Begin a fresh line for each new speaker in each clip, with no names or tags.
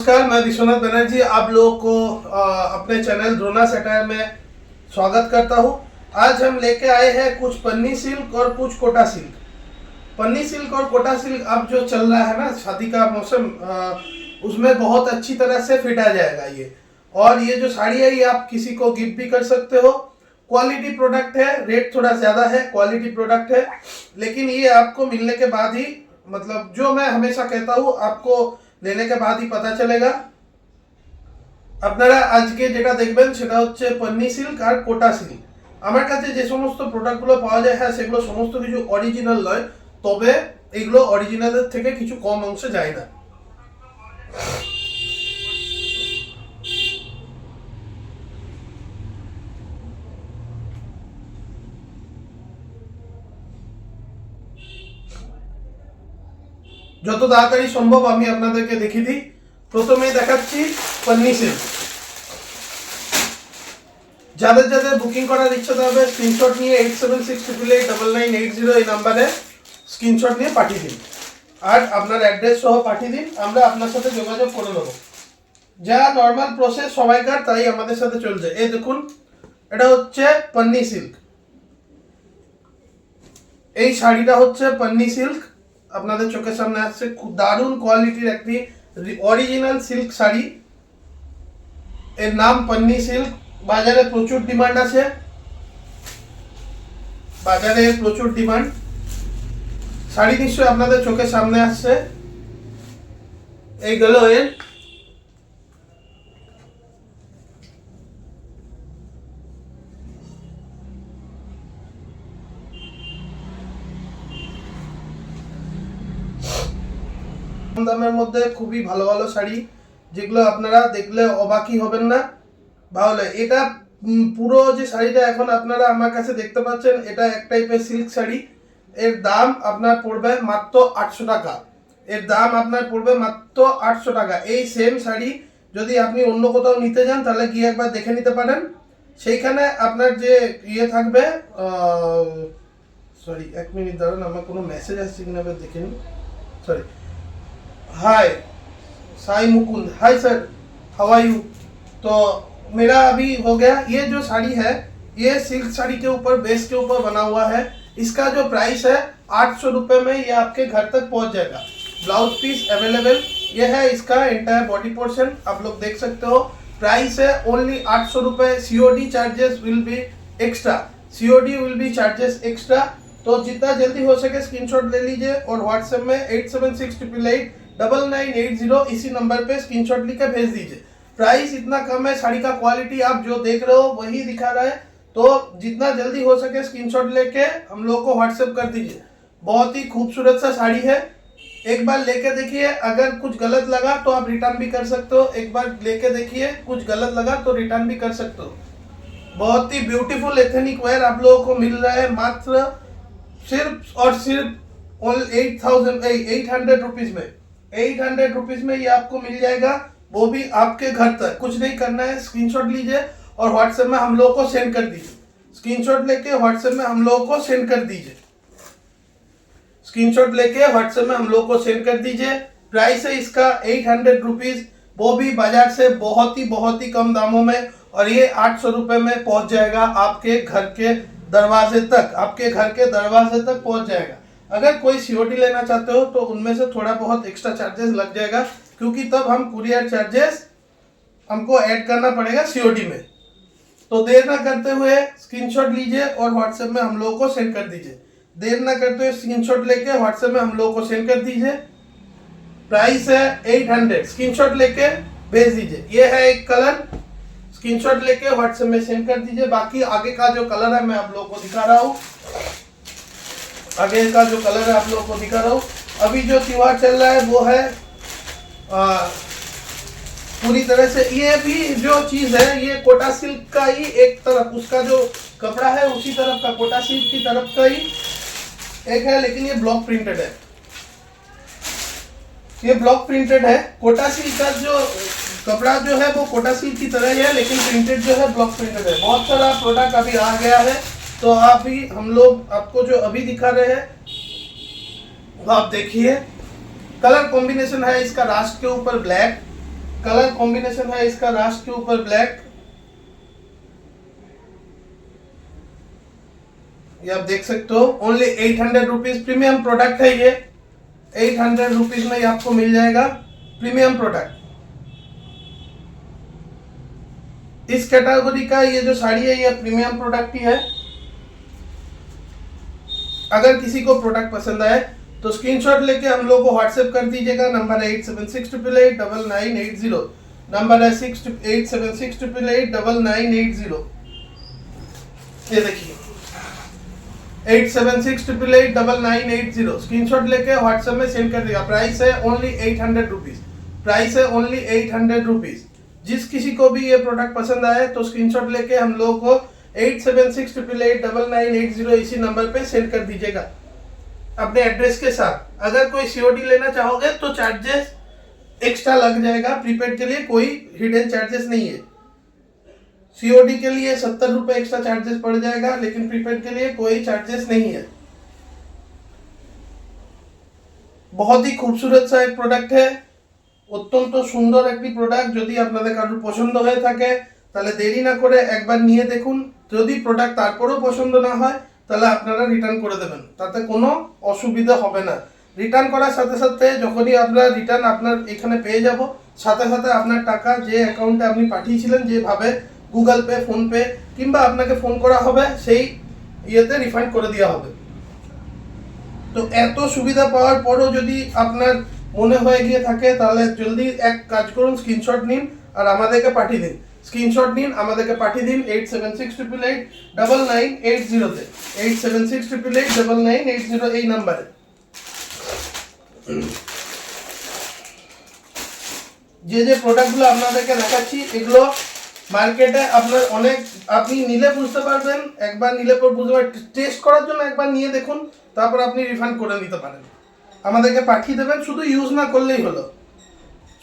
नमस्कार मैं विश्वनाथ बनर्जी आप लोगों को अ, अपने चैनल द्रोना सेटायर में स्वागत करता हूँ। आज हम लेके आए हैं कुछ पन्नी सिल्क और कुछ कोटा सिल्क। पन्नी सिल्क और कोटा सिल्क अब जो चल रहा है ना शादी का मौसम उसमें बहुत अच्छी तरह से फिट आ जाएगा ये। और ये जो साड़ी है ये आप किसी को गिफ्ट भी कर सकते हो। क्वालिटी प्रोडक्ट है रेट थोड़ा ज़्यादा है क्वालिटी प्रोडक्ट है। लेकिन ये आपको मिलने के बाद ही मतलब जो मैं हमेशा कहता हूँ आपको लेने के बाद ही पता चलेगा আপনারা আজকে যেটা দেখবেন সেটা হচ্ছে পন্নি সিল্ক আর কোটা সিল্ক আমার কাছে যে সমস্ত প্রোডাক্টগুলো পাওয়া যায় হ্যাঁ সেগুলো সমস্ত কিছু অরিজিনাল নয় তবে এগুলো অরিজিনালের থেকে কিছু কম অংশে যায় না যত তাড়াতাড়ি সম্ভব আমি আপনাদেরকে দেখিয়ে দিই। প্রথমেই দেখাচ্ছি পন্নি সিল্ক যাদের যাদের বুকিং করার ইচ্ছা থাকবে স্ক্রিনশট নিয়ে eight seven six triple eight double nine eight zero এই নাম্বারে স্ক্রিনশট নিয়ে পাঠিয়ে দিন। আর আপনার অ্যাড্রেস সহ পাঠিয়ে দিন, আমরা আপনার সাথে যোগাযোগ করে নেব। যা নর্মাল প্রসেস সবাইকার, তাই আমাদের সাথে চলছে। এই দেখুন, এটা হচ্ছে পন্নি সিল্ক এই শাড়িটা হচ্ছে পন্নি সিল্ক আপনাদের চোখের সামনে আসছে, খুব দারুণ কোয়ালিটির একটি অরিজিনাল সিল্ক শাড়ি। এর নাম পন্নি সিল্ক বাজারে প্রচুর ডিমান্ড আছে। বাজারে প্রচুর ডিমান্ড শাড়ি নিশ্চয়ই আপনাদের চোখের সামনে আসছে। এই গেল এর কম দামের মধ্যে খুবই ভালো ভালো শাড়ি, যেগুলো আপনারা দেখলে অবাকই হবেন না। তাহলে এটা পুরো যে শাড়িটা এখন আপনারা আমার কাছে দেখতে পাচ্ছেন, এটা এক টাইপের সিল্ক শাড়ি। এর দাম আপনার পড়বে মাত্র আটশো টাকা। এর দাম আপনার পড়বে মাত্র আটশো টাকা। এই সেম শাড়ি যদি আপনি অন্য কোথাও নিতে যান, তাহলে গিয়ে একবার দেখে নিতে পারেন। সেইখানে আপনার যে ইয়ে থাকবে সরি এক মিনিট দাঁড়ান, আমার কোনো মেসেজ আসছে কিনা দেখে নিন sorry hi, Sai Mukund. Hi sir how are you तो मेरा अभी हो गया, ये जो साड़ी है, ये सिल्क साड़ी के ऊपर, बेस के ऊपर बना हुआ है। इसका जो प्राइस है, आठ सौ रुपये में ये आपके घर तक पहुँच जाएगा। ब्लाउज पीस अवेलेबल ये है इसका एंटायर बॉडी पोर्शन आप लोग देख सकते हो। प्राइस है ओनली आठ सौ रुपये COD charges will be extra COD will be charges extra तो जितना जल्दी हो सके स्क्रीनशॉट ले लीजिए और व्हाट्सएप में eight seven six triple eight double nine eight zero इसी नंबर पे स्क्रीनशॉट लिख के भेज दीजिए प्राइस इतना कम है साड़ी का क्वालिटी आप जो देख रहे हो वही दिखा रहा है तो जितना जल्दी हो सके स्क्रीनशॉट लेके हम लोग को व्हाट्सएप कर दीजिए बहुत ही खूबसूरत सा साड़ी है एक बार लेके देखिए अगर कुछ गलत लगा तो आप रिटर्न भी कर सकते हो एक बार लेके देखिए कुछ गलत लगा तो रिटर्न भी कर सकते हो बहुत ही ब्यूटीफुल एथेनिक वेयर आप लोगों को मिल रहा है मात्र सिर्फ़ और सिर्फ़ eight thousand eight hundred rupees में एट हंड्रेड रुपीज़ में ये आपको मिल जाएगा। वो भी आपके घर तक। कुछ नहीं करना है स्क्रीनशॉट लीजिए और व्हाट्सएप में हम लोगों को सेंड कर दीजिए। स्क्रीनशॉट लेके व्हाट्सएप में हम लोगों को सेंड कर दीजिए। स्क्रीनशॉट लेके व्हाट्सएप में हम लोग को सेंड कर दीजिए। प्राइस है इसका एट हंड्रेड रुपीज़ वो भी बाज़ार से बहुत ही बहुत ही कम दामों में और ये आठ सौ रुपये में पहुँच जाएगा आपके घर के दरवाजे तक। आपके घर के दरवाजे तक पहुँच जाएगा। अगर कोई सीओडी लेना चाहते हो तो उनमें से थोड़ा बहुत एक्स्ट्रा चार्जेस लग जाएगा, क्योंकि तब हम कुरियर चार्जेस हमको ऐड करना पड़ेगा सीओडी में। तो देर ना करते हुए स्क्रीनशॉट लीजिए और व्हाट्सएप में हम लोगों को सेंड कर दीजिए। देर ना करते हुए स्क्रीनशॉट लेके व्हाट्सएप में हम लोगों को सेंड कर दीजिए। प्राइस है एट हंड्रेड स्क्रीनशॉट लेके भेज दीजिए। ये है एक कलर स्क्रीनशॉट लेके व्हाट्सएप में सेंड कर दीजिए। बाकी आगे का जो कलर है मैं आप लोगों को दिखा रहा हूँ। आगे का जो कलर है आप लोगों को दिखा रहा हूँ। अभी जो त्योहार चल रहा है वो है आ, पूरी तरह से ये भी जो चीज़ है ये कोटा सिल्क का ही एक तरफ़ उसका जो कपड़ा है उसी तरफ़ का कोटा सिल्क की तरफ़ का ही एक है लेकिन ये ब्लॉक प्रिंटेड है। ये ब्लॉक प्रिंटेड है। कोटा सिल्क का जो कपड़ा जो है वो कोटा सिल्क की तरह ही है लेकिन प्रिंटेड जो है ब्लॉक प्रिंटेड है। बहुत सारा प्रोडक्ट अभी आ गया है। तो आप ही, हम लोग आपको जो अभी दिखा रहे हैं, वो आप देखिए। कलर कॉम्बिनेशन है इसका रास्ट के ऊपर ब्लैक। कलर कॉम्बिनेशन है इसका रास्ट के ऊपर ब्लैक। ये आप देख सकते हो only eight hundred rupees premium product है ये। एट हंड्रेड रुपीज़ में आपको मिल जाएगा प्रीमियम प्रोडक्ट इस कैटेगरी का ये जो साड़ी है, ये प्रीमियम प्रोडक्ट ही है। अगर किसी को प्रोडक्ट पसंद आए तो स्क्रीनशॉट लेके हम लोग को व्हाट्सएप कर दीजिएगा। नंबर है eight seven six triple eight double nine eight zero number है six eight seven six triple eight double nine eight zero ये देखिए। Eight seven six triple eight double nine eight zero screenshot लेके WhatsApp में send कर दिया price है only eight hundred rupees price है only eight hundred rupees जिस किसी को भी ये प्रोडक्ट पसंद आए तो स्क्रीनशॉट लेके हम लोग को eight seven six triple eight double nine eight zero इसी नंबर पे सेंड कर दीजिएगा अपने एड्रेस के साथ अगर कोई सीओडी लेना चाहोगे तो चार्जेस एक्स्ट्रा लग जाएगा प्रीपेड के लिए कोई हिडन चार्जेस नहीं है सीओडी के लिए सत्तर रुपए एक्स्ट्रा चार्जेस पड़ जाएगा लेकिन प्रीपेड के लिए कोई चार्जेस नहीं है बहुत ही खूबसूरत सा एक প্রোডাক্ট है অত্যন্ত সুন্দর একটি প্রোডাক্ট যদি আপনাদের কারোর পছন্দ হয়ে থাকে তাহলে দেরি না করে একবার নিয়ে দেখুন। যদি প্রোডাক্ট তারপরেও পছন্দ না হয়, তাহলে আপনারা রিটার্ন করে দেবেন। তাতে কোনো অসুবিধা হবে না। রিটার্ন করার সাথে সাথে যখনই আপনার রিটার্ন আপনার এখানে পেয়ে যাব, সাথে সাথে আপনার টাকা যে অ্যাকাউন্টে আপনি পাঠিয়েছিলেন যেভাবে গুগল পে ফোনপে কিংবা আপনাকে ফোন করা হবে, সেই ইয়েতে রিফান্ড করে দেওয়া হবে। তো এত সুবিধা পাওয়ার পরও যদি আপনার মনে হয়ে গিয়ে থাকে, তাহলে জলদি এক কাজ করুন স্ক্রিনশট নিন আর আমাদেরকে পাঠিয়ে দিন। স্ক্রিনশট নিন, আমাদেরকে পাঠিয়ে দিন eight seven six triple eight double nine eight জিরোতে eight seven six triple eight double nine eight zero এই নাম্বারে। যে যে প্রোডাক্টগুলো আপনাদেরকে দেখাচ্ছি, এগুলো মার্কেটে আপনার অনেক, আপনি নিলে বুঝতে পারবেন, একবার নিলে পর বুঝতে পারবেন টেস্ট করার জন্য একবার নিয়ে দেখুন, তারপর আপনি রিফান্ড করে নিতে পারেন। আমাদেরকে পাঠিয়ে দেবেন, শুধু ইউজ না করলেই হলো।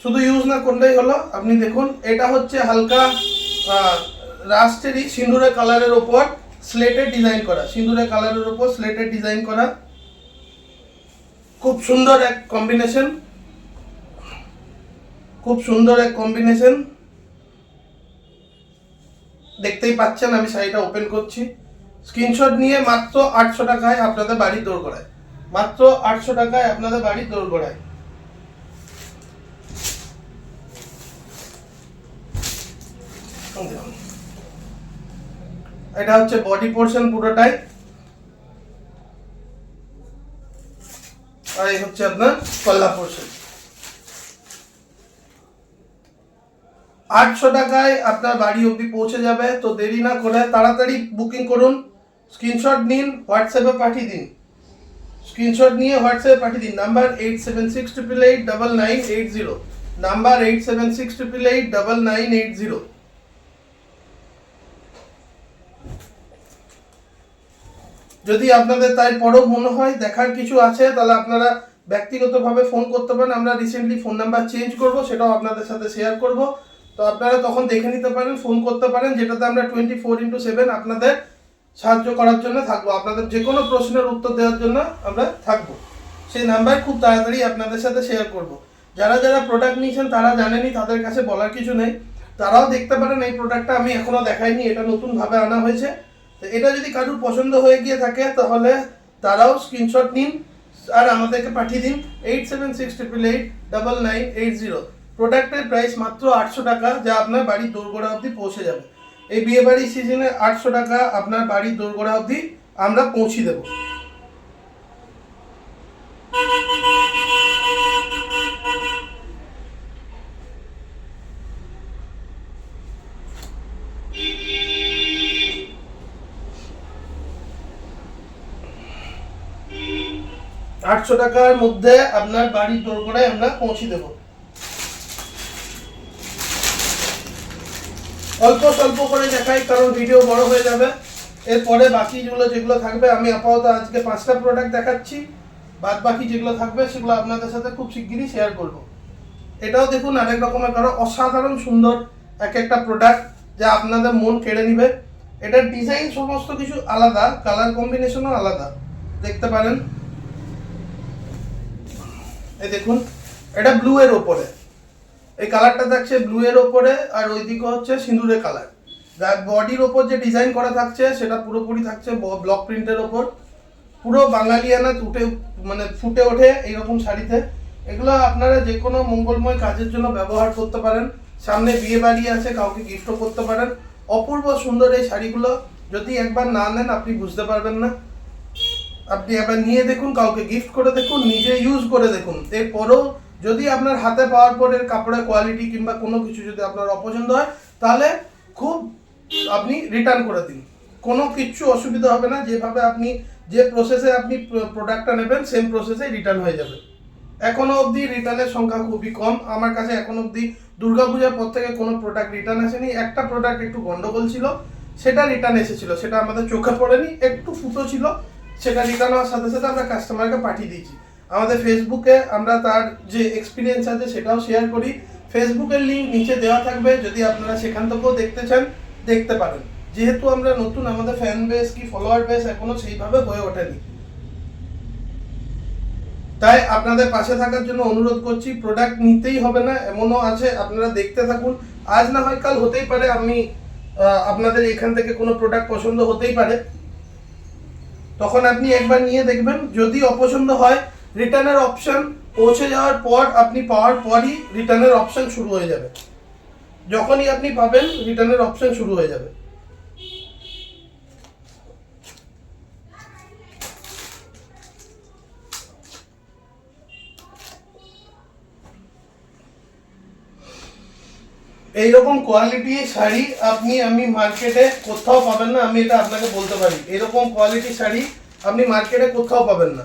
শুধু ইউজ না করলেই হলো। আপনি দেখুন, এটা হচ্ছে হালকা রাস্টেরই সিঁদুরের কালারের ওপর স্লেটের ডিজাইন করা। সিঁদুরের কালারের ওপর স্লেটের ডিজাইন করা। খুব সুন্দর এক কম্বিনেশন খুব সুন্দর এক কম্বিনেশন দেখতেই পাচ্ছেন, আমি শাড়িটা ওপেন করছি। স্ক্রিনশট নিয়ে মাত্র আটশো টাকায় আপনাদের বাড়ি দৌড় করায় মাত্র আটশো টাকায় আপনাদের বাড়ি দৌড় করায় এটা হচ্ছে বডি পোর্শন পুরোটাই। আর এই হচ্ছে আপনার কল্লা পোর্শন আটশো টাকায় আপনার বাড়ি অবধি পৌঁছে যাবে, তো দেরি না করে তাড়াতাড়ি বুকিং করুন। স্ক্রিনশট নিন হোয়াটসঅ্যাপে পাঠিয়ে দিন। স্ক্রিনশট নিয়ে হোয়াটসঅ্যাপে পাঠিয়ে দিন। Number eight seven six triple eight double nine eight zero number eight seven six triple eight double nine eight zero যদি আপনাদের তাই পরেও মনে হয়, দেখার কিছু আছে, তাহলে আপনারা ব্যক্তিগতভাবে ফোন করতে পারেন। আমরা রিসেন্টলি ফোন নাম্বার চেঞ্জ করব, সেটাও আপনাদের সাথে শেয়ার করব। তো আপনারা তখন দেখে নিতে পারেন ফোন করতে পারেন, যেটাতে আমরা টোয়েন্টি ফোর ইন্টু সেভেন আপনাদের সাহায্য করার জন্য থাকব। আপনাদের যে কোনো প্রশ্নের উত্তর দেওয়ার জন্য আমরা থাকব। সেই নাম্বার খুব তাড়াতাড়ি আপনাদের সাথে শেয়ার করব। যারা যারা প্রোডাক্ট নিয়েছেন, তারা জানেনই তাদের কাছে বলার কিছু নেই। তারাও দেখতে পারেন, এই প্রোডাক্টটা আমি এখনও দেখাইনি, এটা নতুনভাবে আনা হয়েছে। তো এটা যদি কারুর পছন্দ হয়ে গিয়ে থাকে, তাহলে তারাও স্ক্রিনশট নিন আর আমাদেরকে পাঠিয়ে দিন eight seven six triple eight double nine eight zero প্রোডাক্টের প্রাইস মাত্র আটশো টাকা, যা আপনার বাড়ির দোরগোড়া অবধি পৌঁছে যাবে। এই বিয়ে বাড়ির সিজনে আটশো টাকা আপনার বাড়ির দোরগোড়া অবধি আমরা পৌঁছে দেবো। আটশো টাকার মধ্যে আপনার বাড়ির দোরগোড়ায় আমরা পৌঁছে দেবো। অল্প স্বল্প করে দেখাই, কারণ ভিডিও বড় হয়ে যাবে। এরপরে বাকি যেগুলো যেগুলো থাকবে, আমি আপাতত আজকে পাঁচটা প্রোডাক্ট দেখাচ্ছি। বাদ বাকি যেগুলো থাকবে, সেগুলো আপনাদের সাথে খুব শিগগিরই শেয়ার করব। এটাও দেখুন, আরেক রকমের কারও অসাধারণ সুন্দর এক একটা প্রোডাক্ট যা আপনাদের মন কেড়ে নিবে। এটার ডিজাইন সমস্ত কিছু আলাদা কালার কম্বিনেশনও আলাদা। দেখতে পারেন। এই দেখুন, এটা ব্লু এর ওপরে। এই কালারটা থাকছে ব্লু এর ওপরে, আর ওইদিকে হচ্ছে সিঁদুরের কালার বডির ওপর যে ডিজাইন করা থাকছে, সেটা পুরোপুরি থাকছে ব্লক প্রিন্টের ওপর। পুরো বাঙালিয়ানা উঠে মানে ফুটে ওঠে এইরকম শাড়িতে। এগুলো আপনারা যে কোনো মঙ্গলময় কাজের জন্য ব্যবহার করতে পারেন। সামনে বিয়ে বাড়ি আছে, কাউকে গিফটও করতে পারেন। অপূর্ব সুন্দর এই শাড়িগুলো, যদি একবার না নেন, আপনি বুঝতে পারবেন না। আপনি একবার নিয়ে দেখুন, কাউকে গিফট করে দেখুন, নিজে ইউজ করে দেখুন। এরপরেও যদি আপনার হাতে পাওয়ার পর এর কাপড়ের কোয়ালিটি কিংবা কোনো কিছু যদি আপনার অপছন্দ হয়, তাহলে খুব আপনি রিটার্ন করে দিন। কোনো কিচ্ছু অসুবিধা হবে না, যেভাবে আপনি যে প্রসেসে আপনি প্রোডাক্টটা নেবেন সেম প্রসেসে রিটার্ন হয়ে যাবে। এখনও অবধি রিটার্নের সংখ্যা খুবই কম। আমার কাছে এখনও অবধি দুর্গাপূজার পর থেকে কোনো প্রোডাক্ট রিটার্ন আসেনি। একটা প্রোডাক্ট একটু গন্ডগোল ছিল, সেটা রিটার্ন এসেছিল, সেটা আমাদের চোখে পড়েনি, একটু ফুটো ছিল সেটা হওয়ার সাথে সাথে আমরা কাস্টমারকে পাঠিয়ে দিচ্ছি আমাদের ফেসবুকে আমরা তার যে এক্সপিরিয়েন্স আছে সেটাও শেয়ার করি। ফেসবুকের লিঙ্ক নিচে দেওয়া থাকবে, যদি আপনারা সেখান থেকেও দেখতে চান, দেখতে পারেন। যেহেতু আমরা নতুন, আমাদের ফ্যান বেস কি ফলোয়ার বেস এখনও সেইভাবে হয়ে ওঠেনি। তাই আপনাদের পাশে থাকার জন্য অনুরোধ করছি প্রোডাক্ট নিতেই হবে না, এমনও আছে, আপনারা দেখতে থাকুন। আজ না হয় কাল হতেই পারে, আমি আপনাদের এখান থেকে কোনো প্রোডাক্ট পছন্দ হতেই পারে। তখন আপনি একবার নিয়ে দেখবেন, যদি অপছন্দ হয়, রিটার্নের অপশন পৌঁছে যাওয়ার পর আপনি পাওয়ার পরই রিটার্নের অপশন শুরু হয়ে যাবে। যখনই আপনি পাবেন, রিটার্নের অপশন শুরু হয়ে যাবে। এইরকম কোয়ালিটি শাড়ি আপনি, আমি মার্কেটে কোথাও পাবেন না, আমি এটা আপনাকে বলতে পারি। এরকম কোয়ালিটি শাড়ি আপনি মার্কেটে কোথাও পাবেন না।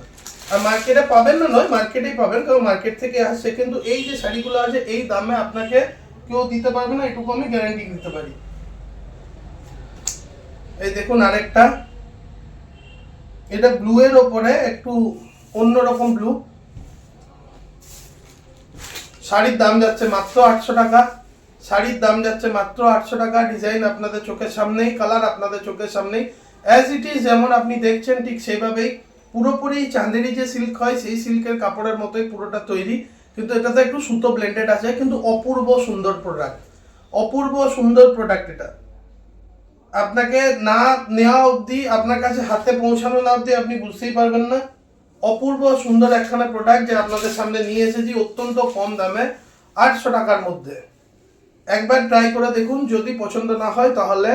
আর মার্কেটে পাবেন না নয় মার্কেটেই পাবেন, কারণ মার্কেট থেকে আসছে। কিন্তু এই যে শাড়িগুলো আছে, এই দামে আপনাকে কেউ দিতে পারবে না, এটুকু আমি গ্যারান্টি দিতে পারি। এই দেখুন আরেকটা। এটা ব্লু এর ওপরে, একটু অন্যরকম ব্লু শাড়ির দাম যাচ্ছে মাত্র আটশো টাকা। শাড়ির দাম যাচ্ছে মাত্র আটশো টাকা ডিজাইন আপনাদের চোখের সামনেই কালার আপনাদের চোখের সামনেই। অ্যাজ ইট ইজ যেমন আপনি দেখছেন ঠিক সেইভাবেই, পুরোপুরি চাঁদেরি যে সিল্ক হয়, সেই সিল্কের কাপড়ের মতোই পুরোটা তৈরি। কিন্তু এটাতে একটু সুতো ব্লেন্ডেড আছে, কিন্তু অপূর্ব সুন্দর প্রোডাক্ট অপূর্ব সুন্দর প্রোডাক্ট এটা। আপনাকে না নেওয়া অবধি, আপনার কাছে হাতে পৌঁছানো না অবধি আপনি বুঝতেই পারবেন না। অপূর্ব সুন্দর একখানা প্রোডাক্ট যে আপনাদের সামনে নিয়ে এসেছি, অত্যন্ত কম দামে, আটশো টাকার মধ্যে। একবার ট্রাই করে দেখুন, যদি পছন্দ না হয় তাহলে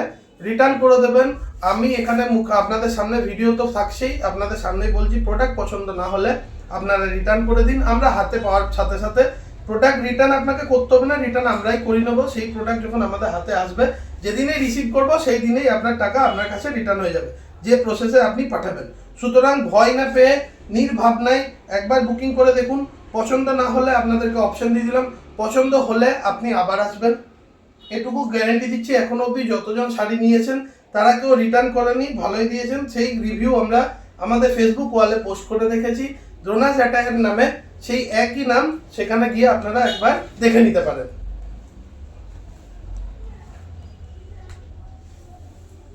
রিটার্ন করে দেবেন। আমি এখানে মুখ, আপনাদের সামনে ভিডিও তো থাকছেই, আপনাদের সামনেই বলছি প্রোডাক্ট পছন্দ না হলে আপনারা রিটার্ন করে দিন। আমরা হাতে পাওয়ার সাথে সাথে প্রোডাক্ট রিটার্ন আপনাকে করতে হবে না রিটার্ন আমরাই করে নেব। সেই প্রোডাক্ট যখন আমাদের হাতে আসবে, যেদিনেই রিসিভ করব সেই দিনেই আপনার টাকা আপনার কাছে রিটার্ন হয়ে যাবে, যে প্রসেসে আপনি পাঠাবেন। সুতরাং ভয় না পেয়ে নির্ভাবনায় একবার বুকিং করে দেখুন। পছন্দ না হলে আপনাদেরকে অপশন দিয়ে দিলাম। পছন্দ হলে আপনি আবার আসবেন। এটুকু গ্যারেন্টি দিচ্ছি, এখনও অবধি যতজন শাড়ি নিয়েছেন, তারা কেউ রিটার্ন করেনি, ভালোই দিয়েছেন। সেই রিভিউ আমরা আমাদের ফেসবুক ওয়ালে পোস্ট করে দেখেছি। দ্রোনাস অ্যাটাকের নামে সেই একই নাম, সেখানে গিয়ে আপনারা একবার দেখে নিতে পারেন।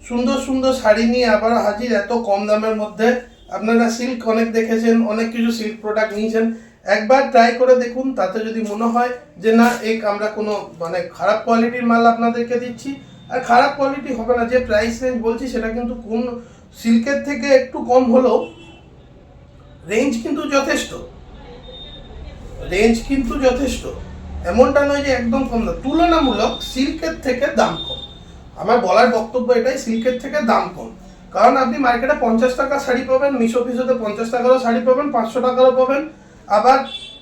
সুন্দর সুন্দর শাড়ি নিয়ে আবার হাজির, এত কম দামের মধ্যে। আপনারা সিল্ক অনেক দেখেছেন, অনেক কিছু সিল্ক প্রোডাক্ট নিয়েছেন। একবার ট্রাই করে দেখুন, তাতে যদি মনে হয় যে না, এক আমরা কোনো মানে খারাপ কোয়ালিটির মাল আপনাদেরকে দিচ্ছি, আর খারাপ কোয়ালিটি হবে না, যে প্রাইস রেঞ্জ বলছি সেটা কিন্তু কোন সিল্কের থেকে একটু কম হলেও রেঞ্জ কিন্তু যথেষ্ট। রেঞ্জ কিন্তু যথেষ্ট। এমনটা নয় যে একদম কম না, তুলনামূলক সিল্কের থেকে দাম কম। আমার বলার বক্তব্য এটাই, সিল্কের থেকে দাম কম। কারণ আপনি মার্কেটে পঞ্চাশ টাকা শাড়ি পাবেন, মিশো ফিশোতে পঞ্চাশ টাকারও শাড়ি পাবেন, পাঁচশো টাকারও পাবেন। আবার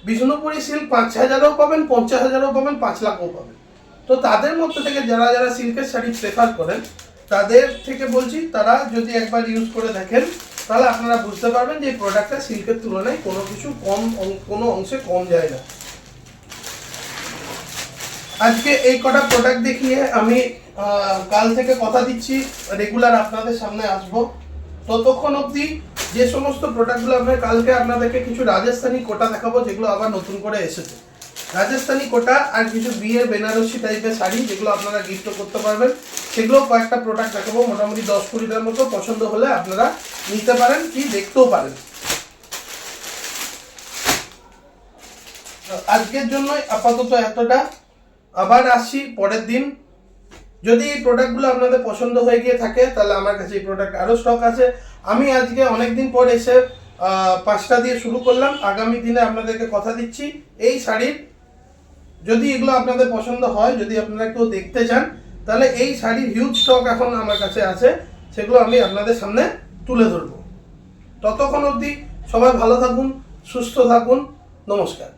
বিষ্ণুপুরি সিল্ক পাঁচ হাজারও পাবেন, পঞ্চাশ হাজারও পাবেন, পাঁচ লাখও পাবেন। তো তাদের মধ্যে থেকে যারা যারা সিল্কের শাড়ি প্রেফার করেন, তাদের থেকে বলছি, তারা যদি একবার ইউজ করে দেখেন, তাহলে আপনারা বুঝতে পারবেন যে এই প্রোডাক্টটা সিল্কের তুলনায় কোনো কিছু কম কোনো অংশে কম যায় না। আজকে এই কটা প্রোডাক্ট দেখিয়ে আমি কাল থেকে কথা দিচ্ছি রেগুলার আপনাদের সামনে আসব। ততক্ষণ অবধি যে সমস্ত প্রোডাক্টগুলো আমরা কালকে আপনাদেরকে কিছু রাজস্থানি কোটা দেখাবো, যেগুলো আবার নতুন করে এসেছে। রাজস্থানি কোটা আর কিছু বিয়ের বেনারসি টাইপের শাড়ি যেগুলো আপনারা গিফট করতে পারবেন সেগুলো কয়েকটা প্রোডাক্ট দেখাবো, মোটামুটি দশ কুড়িটার মতো পছন্দ হলে আপনারা নিতে পারেন কি দেখতেও পারেন। আজকের জন্য আপাতত এতটা। আবার আসছি পরের দিন। যদি এই প্রোডাক্টগুলো আপনাদের পছন্দ হয়ে গিয়ে থাকে, তাহলে আমার কাছে এই প্রোডাক্ট আরও স্টক আছে। আমি আজকে অনেক দিন পর এসে পাঁচটা দিয়ে শুরু করলাম। আগামী দিনে আপনাদেরকে কথা দিচ্ছি। এই শাড়ির যদি এগুলো আপনাদের পছন্দ হয়, যদি আপনারা কেউ দেখতে চান, তাহলে এই শাড়ির হিউজ স্টক এখন আমার কাছে আছে। সেগুলো আমি আপনাদের সামনে তুলে ধরবো। ততক্ষণ অবধি সবাই ভালো থাকুন, সুস্থ থাকুন। নমস্কার।